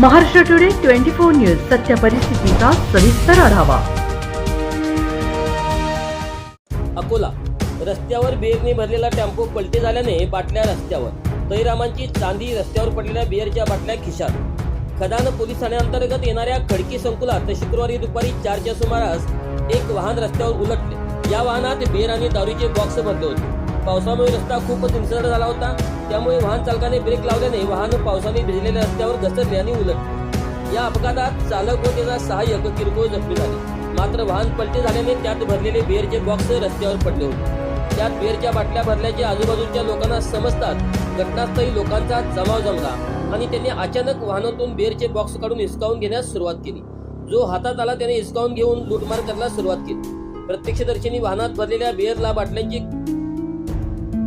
Maharashtra today twenty four news सत्य परिस्थितीचा सविस्तर आढावा. अकोला रस्त्यावर बिअरने भरलेला टेम्पो पलटी झाल्याने बाटल्या रस्त्यावर. तैरामांची चांदी रस्त्यावर पडलेल्या बिअरच्या बाटल्या खिशात. खदान पोलीस ठाण्याअंतर्गत येणाऱ्या खडकी संकुलात शुक्रवारी दुपारी चारच्या सुमारास एक वाहन रस्त्यावर उलटले. या वाहनात बिअर आणि दारूचे बॉक्स भरले होते. पावसामुळे रस्ता खूपच निसरड झाला होता. त्यामुळे वाहन चालकाने ब्रेक लावल्याने वाहन पावसाने भिजलेल्या रस्त्यावर घसरले आणि उलटले या अपघातात चालक व त्याचा सहाय्यक किरकोळ जखमी झाले. मात्र वाहन पलटी झाल्याने त्यात भरलेले बिअरचे बॉक्स रस्त्यावर पडले होते. त्यात बिअरच्या बाटल्या भरल्याचे आजूबाजूच्या लोकांना समजतात. घटनास्थळी लोकांचा जमाव जमला आणि त्यांनी अचानक वाहनातून बिअरचे बॉक्स काढून हिसकावून घेण्यास सुरुवात केली. जो हातात आला त्याने हिसकावून घेऊन लूटमार करायला सुरुवात केली. प्रत्यक्षदर्शींनी वाहनात भरलेल्या बिअरला बाटल्यांची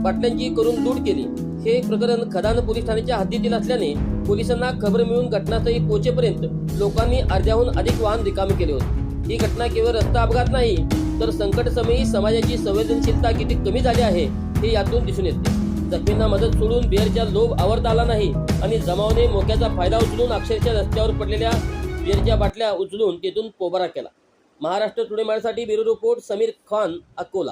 बाटल्यांची करून लूट केली. हे प्रकरण खदान पोलीस ठाण्याच्या हद्दीतील असल्याने पोलिसांना खबर मिळून घटनास्थळी पोहोचेपर्यंत लोकांनी अर्ध्याहून अधिक वाहन रिकामे केले होते. ही घटना केवळ रस्ता अपघात नाही तर संकट समयी समाजाची संवेदनशीलता किती कमी झाली आहे हे यातून दिसून येते. जखमींना मदत सोडून बिअरच्या लोभ आवरता आला नाही आणि जमावने मोक्याचा फायदा उचलून अक्षरशः रस्त्यावर पडलेल्या बिअरच्या बाटल्या उचलून तेथून पोबारा केला. महाराष्ट्र टुडे माझ्यासाठी ब्युरो रिपोर्ट समीर खान अकोला.